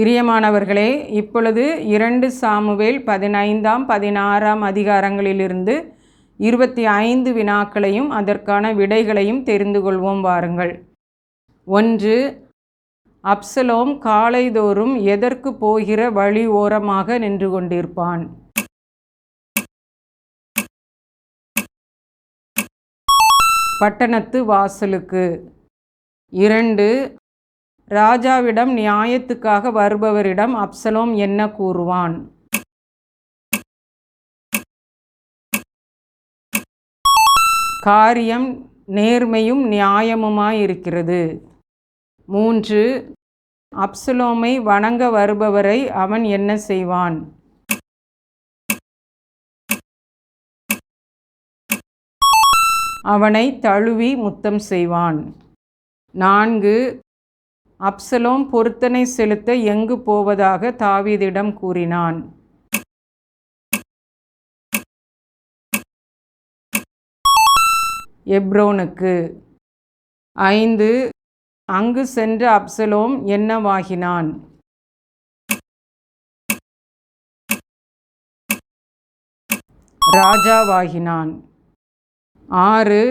பிரியமானவர்களே இப்பொழுது இரண்டு சாமுவேல் பதினைந்தாம் பதினாறாம் அதிகாரங்களிலிருந்து இருபத்தி ஐந்து வினாக்களையும் அதற்கான விடைகளையும் தெரிந்து கொள்வோம் வாருங்கள். ஒன்று அப்சலோம் காலைதோறும் எதற்கு போகிற வழி ஓரமாக நின்று கொண்டிருப்பான்? பட்டணத்து வாசலுக்கு. இரண்டு ராஜாவிடம் நியாயத்துக்காக வருபவரிடம் அப்சலோம் என்ன கூறுவான்? காரியம் நேர்மையும் நியாயமுமாயிருக்கிறது. மூன்று அப்சலோமை வணங்க வருபவரை அவன் என்ன செய்வான்? அவனை தழுவி முத்தம் செய்வான். நான்கு அப்சலோம் பொருத்தனை செலுத்த எங்கு போவதாக தாவீதிடம் கூறினான். எப்ரோனுக்கு ஐந்து அங்கு சென்ற அப்சலோம் என்னவாகினான்? ராஜாவாகினான். ஆறு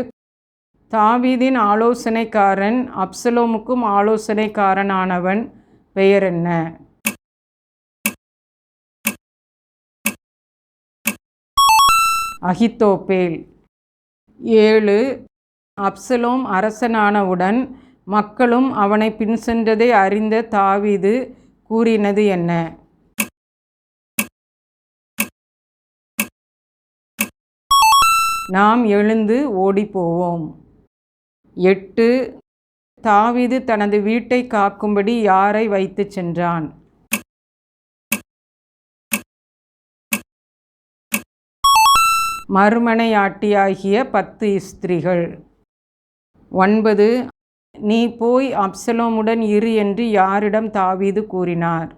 தாவீதின் ஆலோசனைக்காரன் அப்சலோமுக்கும் ஆலோசனைக்காரனானவன் பெயர் என்ன? அகித்தோப்பேல். ஏழு அப்சலோம் அரசனானவுடன் மக்களும் அவனை பின் சென்றதை அறிந்த தாவீது கூறினது என்ன? நாம் எழுந்து ஓடிப்போவோம். எட்டு தாவீது தனது வீட்டை காக்கும்படி யாரை வைத்து சென்றான்? மறுமனையாட்டியாகிய பத்து ஸ்திரிகள். ஒன்பது நீ போய் அப்சலோமுடன் இரு என்று யாரிடம் தாவீது கூறினார்?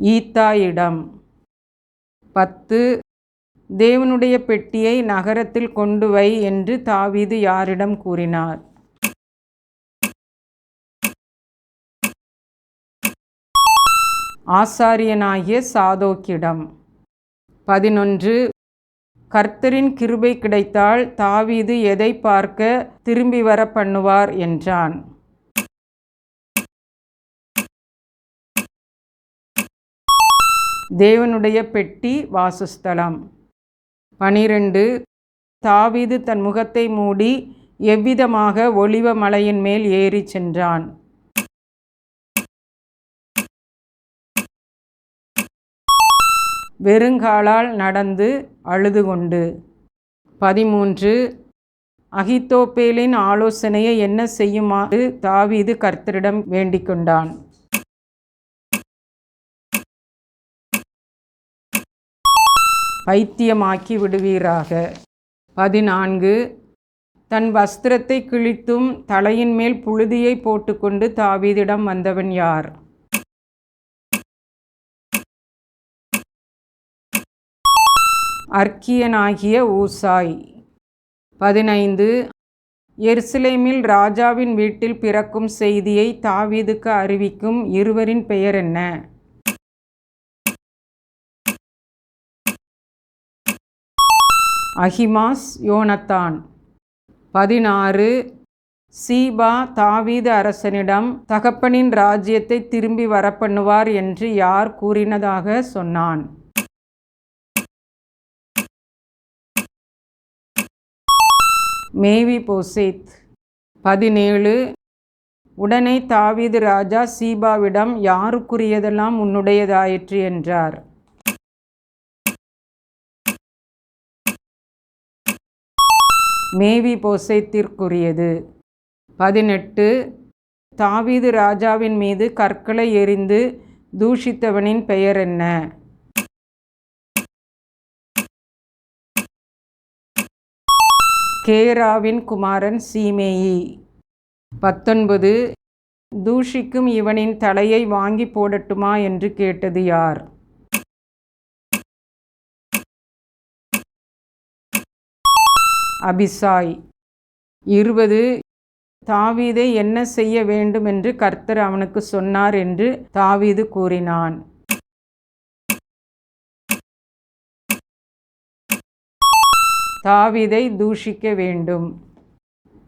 ஈத்தாயிடம். பத்து தேவனுடைய பெட்டியை நகரத்தில் கொண்டு வை என்று தாவீது யாரிடம் கூறினார். ஆசாரியனாகிய சாதோக்கிடம். பதினொன்று. கர்த்தரின் கிருபை கிடைத்தால் தாவீது எதை பார்க்க திரும்பி வர பண்ணுவார் என்றான். தேவனுடைய பெட்டி வாசஸ்தலம். பனிரெண்டு. தாவீது தன் முகத்தை மூடி எவ்விதமாக ஒளிவ மலையின் மேல் ஏறி சென்றான். வெறுங்காலால் நடந்து அழுது கொண்டு. பதிமூன்று. அகித்தோப்பேலின் ஆலோசனையை என்ன செய்யுமாறு தாவீது கர்த்தரிடம் வேண்டிக் கொண்டான். பைத்தியமாக்கி விடுவீராக. பதினான்கு. தன் வஸ்திரத்தை கிழித்தும் தலையின் மேல் புழுதியை போட்டுக்கொண்டு தாவீதிடம் வந்தவன் யார்? அர்க்கியனாகிய ஊசாய். பதினைந்து. எருசலேமில் ராஜாவின் வீட்டில் பிறக்கும் செய்தியை தாவீதுக்கு அறிவிக்கும் இருவரின் பெயர் என்ன? அஹிமாஸ் யோனத்தான். பதினாறு சீபா தாவீது அரசனிடம் தகப்பனின் ராஜ்யத்தை திரும்பி வரப்பண்ணுவார் என்று யார் கூறினதாக சொன்னான். மேவி போசேத் பதினேழு உடனே தாவீது ராஜா சீபாவிடம் யாருக்குரியதெல்லாம் உன்னுடையதாயிற்று என்றார். மேவி போசேத்திற்குரியது. பதினெட்டு. தாவீது ராஜாவின் மீது கற்களை எறிந்து தூஷித்தவனின் பெயர் என்ன? கேராவின் குமாரன் சீமேயி. பத்தொன்பது. தூஷிக்கும் இவனின் தலையை வாங்கி போடட்டுமா என்று கேட்டது யார்? அபிசாய். இருபது தாவீதை என்ன செய்ய வேண்டும் என்று கர்த்தர் அவனுக்கு சொன்னார் என்று தாவீது கூறினான். தாவீதை தூஷிக்க வேண்டும்.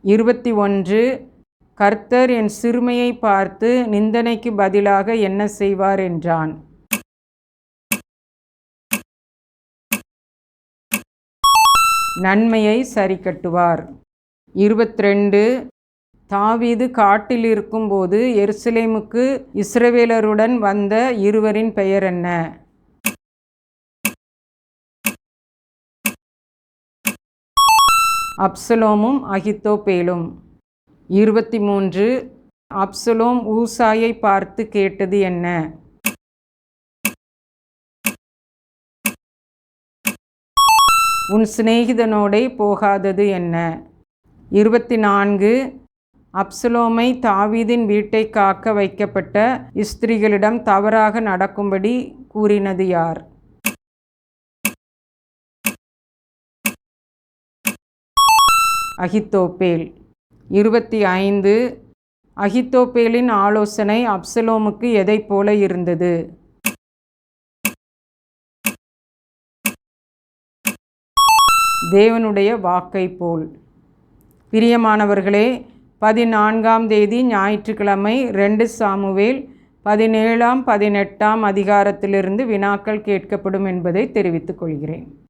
இருபத்தி ஒன்று கர்த்தர் என் சிறுமையை பார்த்து நிந்தனைக்கு பதிலாக என்ன செய்வார் என்றான். நன்மையை சரி கட்டுவார் இருபத்திரெண்டு தாவீது காட்டில் இருக்கும்போது எருசலேமுக்கு இஸ்ரவேலருடன் வந்த இருவரின் பெயர் என்ன? அப்சலோமும் அகித்தோபேலும் இருபத்தி மூன்று அப்சலோம் ஊசாயை பார்த்து கேட்டது என்ன? உன் சிநேகிதனோடே போகாதது என்ன? இருபத்தி நான்கு அப்சலோமை தாவீதின் வீட்டை காக்க வைக்கப்பட்ட இஸ்திரிகளிடம் தவறாக நடக்கும்படி கூறினது யார்? அகித்தோப்பேல். இருபத்தி ஐந்து அகித்தோப்பேலின் ஆலோசனை அப்சலோமுக்கு எதை போல இருந்தது? தேவனுடைய வாக்கை போல். பிரியமானவர்களே பதினான்காம் தேதி ஞாயிற்றுக்கிழமை ரெண்டு சாமுவேல் பதினேழாம் பதினெட்டாம் அதிகாரத்திலிருந்து வினாக்கள் கேட்கப்படும் என்பதை தெரிவித்துக் கொள்கிறேன்.